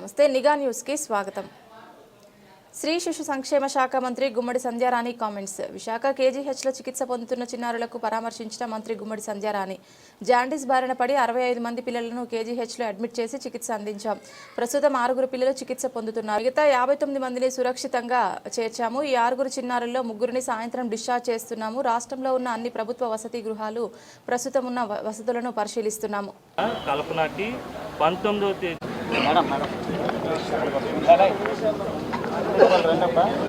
నమస్తే నిఘా న్యూస్కి స్వాగతం. స్త్రీ శిశు సంక్షేమ శాఖ మంత్రి గుమ్మడి సంధ్యారాణి కామెంట్స్. విశాఖ కేజీహెచ్లో చికిత్స పొందుతున్న చిన్నారులకు పరామర్శించిన మంత్రి గుమ్మడి సంధ్యారాణి. జాండీస్ బారిన పడి అరవై ఐదు మంది పిల్లలను కేజీహెచ్లో అడ్మిట్ చేసి చికిత్స అందించాం. ప్రస్తుతం ఆరుగురు పిల్లలు చికిత్స పొందుతున్నారు. మిగతా యాభై తొమ్మిది మందిని సురక్షితంగా చేర్చాము. ఈ ఆరుగురు చిన్నారుల్లో ముగ్గురిని సాయంత్రం డిశ్చార్జ్ చేస్తున్నాము. రాష్ట్రంలో ఉన్న అన్ని ప్రభుత్వ వసతి గృహాలు ప్రస్తుతం ఉన్న వసతులను పరిశీలిస్తున్నాము. కల్పనకి పంతొమ్మిదవ తేదీ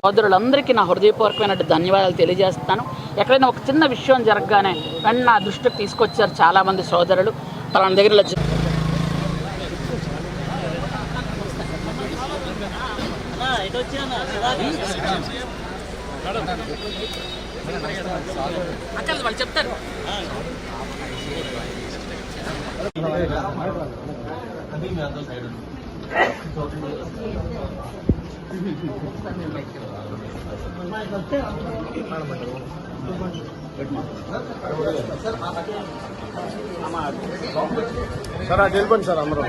సోదరులందరికీ నా హృదయపూర్వకమైన ధన్యవాదాలు తెలియజేస్తాను. ఎక్కడైనా ఒక చిన్న విషయం జరగగానే వెంటనే నా దృష్టికి తీసుకొచ్చారు చాలామంది సోదరులు. తన దగ్గర చెప్తారు. జ- అక్కర్లేదు, వాళ్ళు చెప్తారు సార్ అది వెళ్ళిపోండి సార్ అందరూ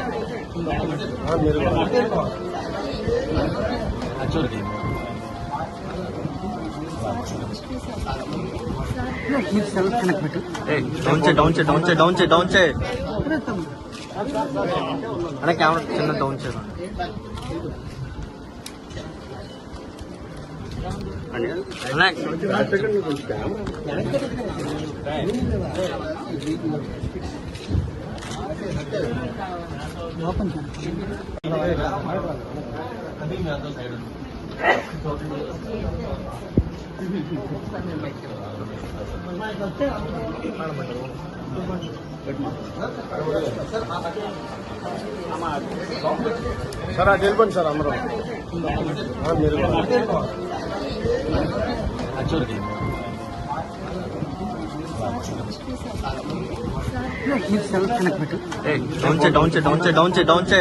ఆ, మీరు డౌన్ చే డౌన్ చే డౌన్ చే డౌన్ చే డౌన్ చే అనే కెమెరా చిన్న డౌన్ చే సార్ అది వెళ్ళిపోండి సార్ అందరూ ఆ, మీరు డౌన్ చే డౌన్ చే డౌన్ చే డౌన్ చే డౌన్ చే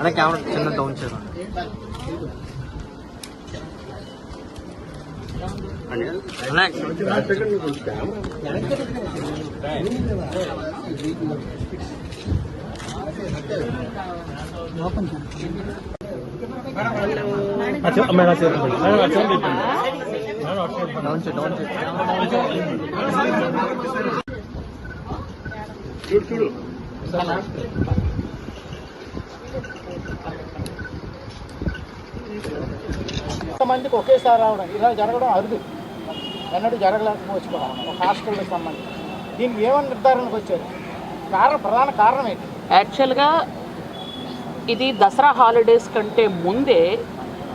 అనే కెమెరా చిన్న డౌన్ చే డౌన్ చే డౌన్ చే మందికి ఒకేసారి రావడం ఇలా జరగడం అరుదు. ఎన్నడూ జరగలేకపోవచ్చు ఒక హాస్టల్కి సంబంధించి. దీనికి ఏమని నిర్ధారణకు వచ్చారు? కారణం ప్రధాన కారణం ఏంటి? యాక్చువల్గా ఇది దసరా హాలిడేస్ కంటే ముందే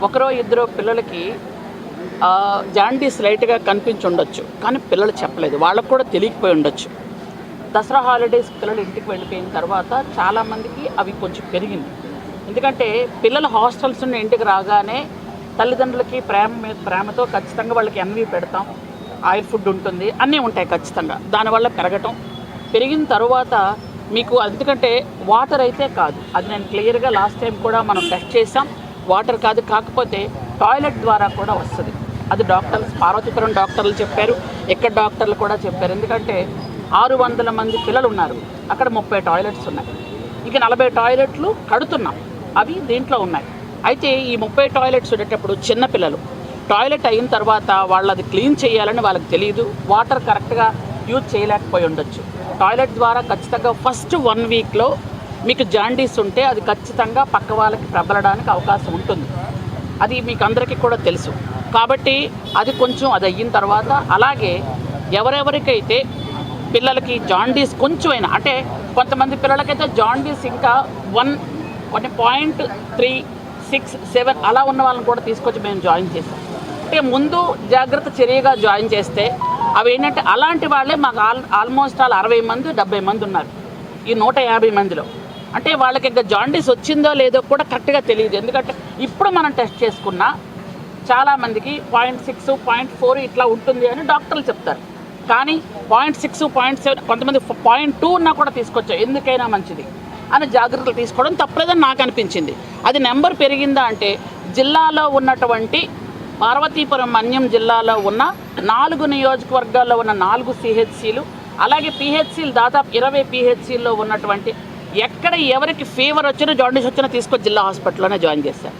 ఒకరో ఇద్దరో పిల్లలకి జాండీస్ లైట్గా కనిపించి ఉండొచ్చు కానీ పిల్లలు చెప్పలేదు. వాళ్ళకు కూడా తెలియకపోయి ఉండొచ్చు. దసరా హాలిడేస్ పిల్లలు ఇంటికి వెళ్ళిపోయిన తర్వాత చాలామందికి అవి కొంచెం పెరిగింది. ఎందుకంటే పిల్లలు హాస్టల్స్ నుండి ఇంటికి రాగానే తల్లిదండ్రులకి ప్రేమ మీద ప్రేమతో ఖచ్చితంగా వాళ్ళకి ఎన్వి పెడతాం. ఆయిల్ ఫుడ్ ఉంటుంది అన్నీ ఉంటాయి ఖచ్చితంగా. దానివల్ల పెరగటం. పెరిగిన తర్వాత మీకు ఎందుకంటే వాటర్ అయితే కాదు. అది నేను క్లియర్గా లాస్ట్ టైం కూడా మనం టెస్ట్ చేసాం వాటర్ కాదు కాకపోతే టాయిలెట్ ద్వారా కూడా వస్తుంది. అది డాక్టర్లు పార్వతీపురం డాక్టర్లు చెప్పారు. ఇక్కడ డాక్టర్లు కూడా చెప్పారు. ఎందుకంటే ఆరు వందల మంది పిల్లలు ఉన్నారు అక్కడ ముప్పై టాయిలెట్స్ ఉన్నాయి. ఇక నలభై టాయిలెట్లు కడుతున్నాం. అవి దీంట్లో ఉన్నాయి. అయితే ఈ ముప్పై టాయిలెట్స్ ఉండేటప్పుడు చిన్నపిల్లలు టాయిలెట్ అయిన తర్వాత వాళ్ళు అది క్లీన్ చేయాలని వాళ్ళకి తెలియదు వాటర్ కరెక్ట్గా యూజ్ చేయలేకపోయి ఉండొచ్చు. టాయిలెట్ ద్వారా ఖచ్చితంగా ఫస్ట్ వన్ వీక్లో మీకు జాండీస్ ఉంటే అది ఖచ్చితంగా పక్క వాళ్ళకి ప్రబలడానికి అవకాశం ఉంటుంది. అది మీకు అందరికీ కూడా తెలుసు. కాబట్టి అది కొంచెం అది అయిన తర్వాత అలాగే ఎవరెవరికైతే పిల్లలకి జాండీస్ కొంచెమైనా అంటే కొంతమంది పిల్లలకైతే జాండీస్ ఇంకా వన్ కొన్ని పాయింట్ త్రీ సిక్స్ సెవెన్ అలా ఉన్న వాళ్ళని కూడా తీసుకొచ్చి మేము జాయిన్ చేసాం అంటే ముందు జాగ్రత్త చర్యగా జాయిన్ చేస్తే అవి ఏంటంటే అలాంటి వాళ్ళే మాకు ఆల్ ఆల్మోస్ట్ ఆల్ అరవై మంది డెబ్బై మంది ఉన్నారు. ఈ నూట యాభై మందిలో. అంటే వాళ్ళకి ఇంకా జాండీస్ వచ్చిందో లేదో కూడా కరెక్ట్గా తెలియదు. ఎందుకంటే ఇప్పుడు మనం టెస్ట్ చేసుకున్నా చాలామందికి పాయింట్ సిక్స్ పాయింట్ ఫోర్ ఇట్లా ఉంటుంది అని డాక్టర్లు చెప్తారు. కానీ పాయింట్ సిక్స్ పాయింట్ సెవెన్ కొంతమంది పాయింట్ టూ ఉన్నా కూడా తీసుకొచ్చాం ఎందుకైనా మంచిది అని జాగ్రత్తలు తీసుకోవడం తప్పలేదని నాకు అనిపించింది. అది నెంబర్ పెరిగిందా అంటే జిల్లాలో ఉన్నటువంటి పార్వతీపురం మన్యం జిల్లాలో ఉన్న నాలుగు నియోజకవర్గాల్లో ఉన్న నాలుగు సిహెచ్సిలు అలాగే పిహెచ్సిలు దాదాపు ఇరవై పిహెచ్సిల్లో ఉన్నటువంటి ఎక్కడ ఎవరికి ఫీవర్ వచ్చినా జాండీస్ వచ్చినా తీసుకొని జిల్లా హాస్పిటల్లోనే జాయిన్ చేశారు.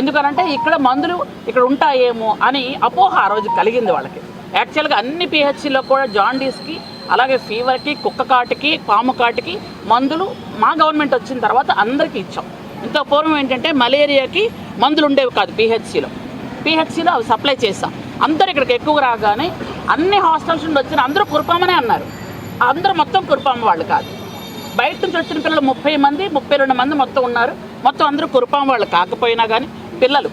ఎందుకనంటే ఇక్కడ మందులు ఇక్కడ ఉంటాయేమో అని అపోహ ఆ రోజు కలిగింది వాళ్ళకి. యాక్చువల్గా అన్ని పిహెచ్సిలో కూడా జాండీస్కి అలాగే ఫీవర్కి కుక్క కాటుకి పాము కాటుకి మందులు మా గవర్నమెంట్ వచ్చిన తర్వాత అందరికీ ఇచ్చాం. ఇంత పూర్వం ఏంటంటే మలేరియాకి మందులు ఉండేవి కాదు పిహెచ్సిలో పిహెచ్సిలో అవి సప్లై చేసాం అందరు ఇక్కడికి ఎక్కువ రాగానే అన్ని హాస్టల్స్ నుండి వచ్చిన అందరూ కురుపామనే అన్నారు. అందరూ మొత్తం కురుపామ వాళ్ళు కాదు. బయట నుంచి వచ్చిన పిల్లలు ముప్పై మంది ముప్పై రెండు మంది మొత్తం ఉన్నారు. మొత్తం అందరూ కురుపామ వాళ్ళు కాకపోయినా కానీ పిల్లలు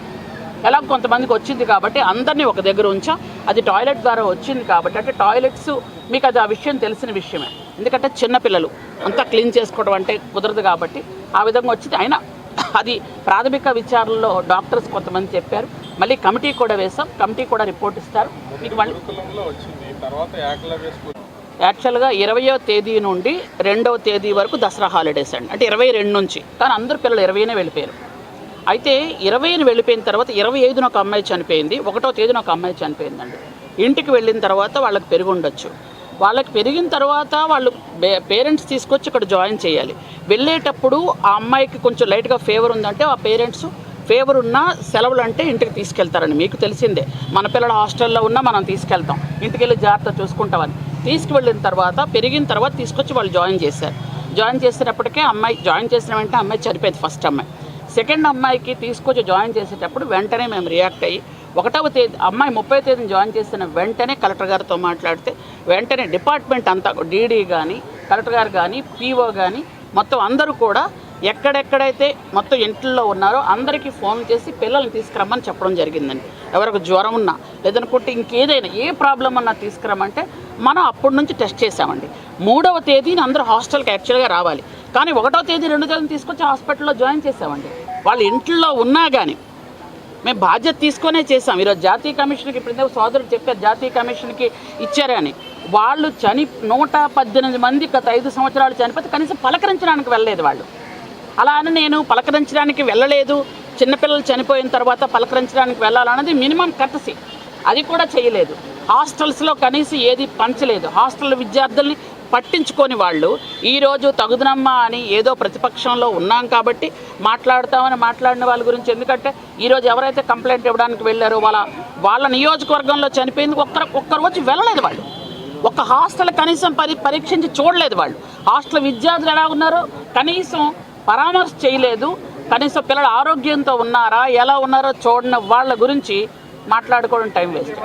ఎలా కొంతమందికి వచ్చింది కాబట్టి అందరినీ ఒక దగ్గర ఉంచాం. అది టాయిలెట్ ద్వారా వచ్చింది కాబట్టి అంటే టాయిలెట్స్ మీకు అది ఆ విషయం తెలిసిన విషయమే. ఎందుకంటే చిన్నపిల్లలు అంతా క్లీన్ చేసుకోవడం అంటే కుదరదు కాబట్టి ఆ విధంగా వచ్చింది. అయినా అది ప్రాథమిక విచారణలో డాక్టర్స్ కొంతమంది చెప్పారు. మళ్ళీ కమిటీ కూడా వేసాం కమిటీ కూడా రిపోర్ట్ ఇస్తారు. మీకు మళ్ళీ యాక్చువల్గా ఇరవయో తేదీ నుండి రెండవ తేదీ వరకు దసరా హాలిడేస్ అండి. అంటే ఇరవై రెండు నుంచి. కానీ అందరు పిల్లలు ఇరవైనే వెళ్ళిపోయారు. అయితే ఇరవైని వెళ్ళిపోయిన తర్వాత ఇరవై ఐదున ఒక అమ్మాయి చనిపోయింది ఒకటో తేదీన ఒక అమ్మాయి చనిపోయిందండి. ఇంటికి వెళ్ళిన తర్వాత వాళ్ళకి పెరిగి ఉండొచ్చు. వాళ్ళకి పెరిగిన తర్వాత వాళ్ళు పేరెంట్స్ తీసుకొచ్చి ఇక్కడ జాయిన్ చేయాలి. వెళ్ళేటప్పుడు ఆ అమ్మాయికి కొంచెం లైట్గా ఫేవర్ ఉందంటే ఆ పేరెంట్స్ ఫేవర్ ఉన్న సెలవులు అంటే ఇంటికి తీసుకెళ్తారండి. మీకు తెలిసిందే మన పిల్లల హాస్టల్లో ఉన్నా మనం తీసుకెళ్తాం. ఇంటికి వెళ్ళి జాగ్రత్త చూసుకుంటామని. తీసుకువెళ్ళిన తర్వాత పెరిగిన తర్వాత తీసుకొచ్చి వాళ్ళు జాయిన్ చేశారు. జాయిన్ చేసినప్పటికే అమ్మాయి జాయిన్ చేసిన వెంటనే అమ్మాయి చనిపోయింది ఫస్ట్ అమ్మాయి. సెకండ్ అమ్మాయికి తీసుకొచ్చి జాయిన్ చేసేటప్పుడు వెంటనే మేము రియాక్ట్ అయ్యి ఒకటవ తేదీ అమ్మాయి ముప్పై తేదీని జాయిన్ చేసిన వెంటనే కలెక్టర్ గారితో మాట్లాడితే వెంటనే డిపార్ట్మెంట్ అంతా డీడీ కానీ కలెక్టర్ గారు కానీ పీఓ కానీ మొత్తం అందరూ కూడా ఎక్కడెక్కడైతే మొత్తం ఇంట్లో ఉన్నారో అందరికీ ఫోన్ చేసి పిల్లల్ని తీసుకురమ్మని చెప్పడం జరిగిందండి. ఎవరికి జ్వరం ఉన్నా లేదనుకుంటే ఇంకేదైనా ఏ ప్రాబ్లం అన్నా తీసుకురమ్మంటే మనం అప్పటి నుంచి టెస్ట్ చేసామండి మూడవ తేదీని అందరూ హాస్టల్కి యాక్చువల్గా రావాలి. కానీ ఒకటో తేదీ రెండు తేదీని తీసుకొచ్చి హాస్పిటల్లో జాయిన్ చేసామండి వాళ్ళ ఇంట్లో ఉన్నా కానీ మేము బాధ్యత తీసుకొనే చేసాం ఈరోజు జాతీయ కమిషన్కి ఇప్పుడు సోదరుడు చెప్పారు జాతీయ కమిషన్కి ఇచ్చారని వాళ్ళు చని నూట పద్దెనిమిది మంది గత ఐదు సంవత్సరాలు చనిపోతే కనీసం పలకరించడానికి వెళ్ళలేదు వాళ్ళు. అలా అని నేను పలకరించడానికి వెళ్ళలేదు. చిన్నపిల్లలు చనిపోయిన తర్వాత పలకరించడానికి వెళ్ళాలన్నది మినిమం కట్టసి అది కూడా చేయలేదు. హాస్టల్స్లో కనీసం ఏది పంచలేదు. హాస్టల్ విద్యార్థుల్ని పట్టించుకొని వాళ్ళు ఈరోజు తగుదనమ్మా అని ఏదో ప్రతిపక్షంలో ఉన్నాం కాబట్టి మాట్లాడతామని మాట్లాడిన వాళ్ళ గురించి ఎందుకంటే ఈరోజు ఎవరైతే కంప్లైంట్ ఇవ్వడానికి వెళ్ళారో వాళ్ళ వాళ్ళ నియోజకవర్గంలో చనిపోయింది ఒక్కరు ఒక్కరోజు వెళ్ళలేదు వాళ్ళు. ఒక హాస్టల్ కనీసం పరి పరీక్షించి చూడలేదు వాళ్ళు. హాస్టల్ విద్యార్థులు ఎలా ఉన్నారో కనీసం పరామర్శ చేయలేదు. కనీసం పిల్లలు ఆరోగ్యంతో ఉన్నారా ఎలా ఉన్నారో చూడని వాళ్ళ గురించి మాట్లాడుకోవడం టైం వేస్ట్.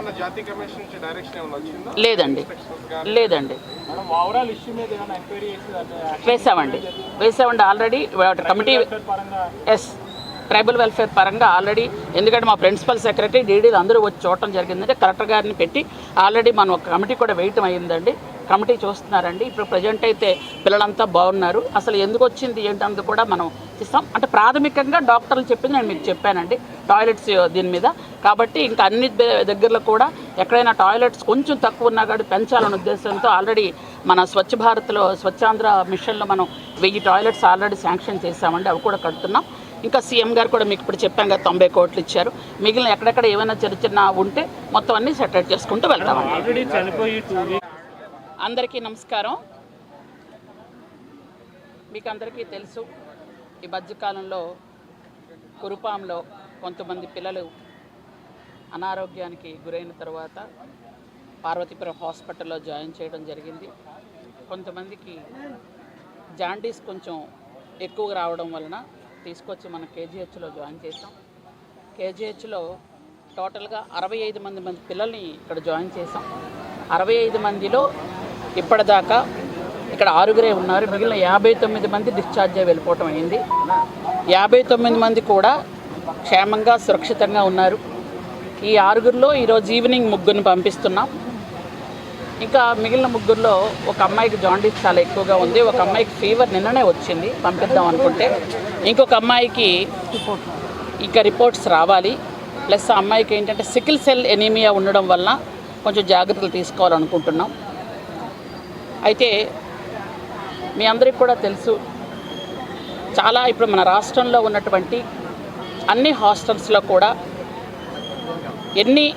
లేదండి. లేదండి. వేసామండి. వేసామండి already committee yes tribal welfare పరంగా? ఆల్రెడీ ఎందుకంటే మా ప్రిన్సిపల్ సెక్రటరీ డీడీలు అందరూ వచ్చి చూడటం జరిగిందంటే కలెక్టర్ గారిని పెట్టి ఆల్రెడీ మనం ఒక కమిటీ కూడా వేయటం అయిందండి కమిటీ చూస్తున్నారండి. ఇప్పుడు ప్రజెంట్ అయితే పిల్లలంతా బాగున్నారు. అసలు ఎందుకు వచ్చింది ఏంటన్నది కూడా మనం ఇస్తాం అంటే ప్రాథమికంగా డాక్టర్లు చెప్పింది నేను మీకు చెప్పానండి. టాయిలెట్స్ దీని మీద. కాబట్టి ఇంకా అన్ని దగ్గరలో కూడా ఎక్కడైనా టాయిలెట్స్ కొంచెం తక్కువ ఉన్నా కానీ పెంచాలనే ఉద్దేశంతో ఆల్రెడీ మన స్వచ్ఛ భారత్లో స్వచ్ఛాంధ్ర మిషన్లో మనం వెయ్యి టాయిలెట్స్ ఆల్రెడీ శాంక్షన్ చేశామండి. అవి కూడా కడుతున్నాం. ఇంకా సీఎం గారు కూడా మీకు ఇప్పుడు చెప్పాం కదా తొంభై కోట్లు ఇచ్చారు. మిగిలిన ఎక్కడెక్కడ ఏమైనా చిన్న చిన్న ఉంటే మొత్తం అన్ని సెటిల్ చేసుకుంటూ వెళ్తామండి ఆల్రెడీ చనిపోయి టూ వీక్స్ అందరికీ నమస్కారం. మీకు అందరికీ తెలుసు ఈ మధ్యకాలంలో కురుపాంలో కొంతమంది పిల్లలు అనారోగ్యానికి గురైన తర్వాత పార్వతీపురం హాస్పిటల్లో జాయిన్ చేయడం జరిగింది. కొంతమందికి జాండీస్ కొంచెం ఎక్కువగా రావడం వలన తీసుకొచ్చి మనం కేజీహెచ్లో జాయిన్ చేసాం కేజీహెచ్లో టోటల్గా అరవై ఐదు మంది మంది పిల్లల్ని ఇక్కడ జాయిన్ చేసాం అరవై ఐదు మందిలో ఇప్పటిదాకా ఇక్కడ ఆరుగురే ఉన్నారు. మిగిలిన యాభై తొమ్మిది మంది డిశ్చార్జ్ అయ్యి వెళ్ళిపోవటం అయింది. యాభై తొమ్మిది మంది కూడా క్షేమంగా సురక్షితంగా ఉన్నారు. ఈ ఆరుగురిలో ఈరోజు ఈవినింగ్ ముగ్గురిని పంపిస్తున్నాం. ఇంకా మిగిలిన ముగ్గురులో ఒక అమ్మాయికి జాండీస్ చాలా ఎక్కువగా ఉంది. ఒక అమ్మాయికి ఫీవర్ నిన్ననే వచ్చింది. పంపిద్దాం అనుకుంటే ఇంకొక అమ్మాయికి ఇంకా రిపోర్ట్స్ రావాలి. ప్లస్ ఆ అమ్మాయికి ఏంటంటే సికిల్ సెల్ ఎనీమియా ఉండడం వల్ల కొంచెం జాగ్రత్తలు తీసుకోవాలనుకుంటున్నాం. అయితే మీ అందరికి కూడా తెలుసు చాలా ఇప్పుడు మన రాష్ట్రంలో ఉన్నటువంటి అన్ని హాస్టల్స్లో కూడా ఎన్ని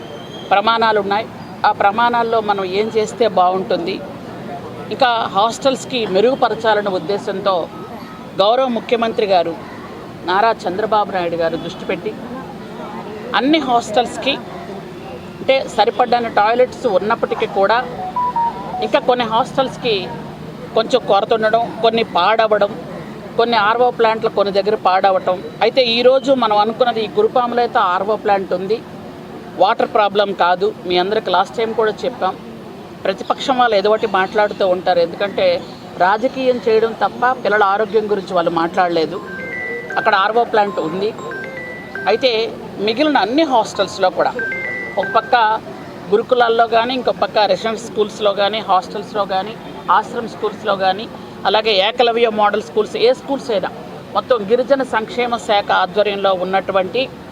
ప్రమాణాలు ఉన్నాయి ఆ ప్రమాణాల్లో మనం ఏం చేస్తే బాగుంటుంది ఇంకా హాస్టల్స్కి మెరుగుపరచాలనే ఉద్దేశంతో గౌరవ ముఖ్యమంత్రి గారు నారా చంద్రబాబు నాయుడు గారు దృష్టి పెట్టి అన్ని హాస్టల్స్కి అంటే సరిపడ్డని టాయిలెట్స్ ఉన్నప్పటికీ కూడా ఇంకా కొన్ని హాస్టల్స్కి కొంచెం కొరత ఉండడం కొన్ని పాడవడం కొన్ని ఆర్వో ప్లాంట్లు కొన్ని దగ్గర పాడవటం అయితే ఈరోజు మనం అనుకున్నది ఈ గురుపాములో అయితే ఆర్వో ప్లాంట్ ఉంది. వాటర్ ప్రాబ్లం కాదు. మీ అందరికి లాస్ట్ టైం కూడా చెప్పాం. ప్రతిపక్షం వాళ్ళు ఏదో మాట్లాడుతూ ఉంటారు. ఎందుకంటే రాజకీయం చేయడం తప్ప పిల్లల ఆరోగ్యం గురించి వాళ్ళు మాట్లాడలేదు. అక్కడ ఆర్వో ప్లాంట్ ఉంది. అయితే మిగిలిన అన్ని హాస్టల్స్లో కూడా ఒక పక్క గురుకులాల్లో కానీ ఇంకో పక్క రెసిడెంట్ స్కూల్స్లో కానీ హాస్టల్స్లో కానీ ఆశ్రమ్ స్కూల్స్లో కానీ అలాగే ఏకలవ్య మోడల్ స్కూల్స్ ఏ స్కూల్స్ అయినా మొత్తం గిరిజన సంక్షేమ శాఖ ఆధ్వర్యంలో ఉన్నటువంటి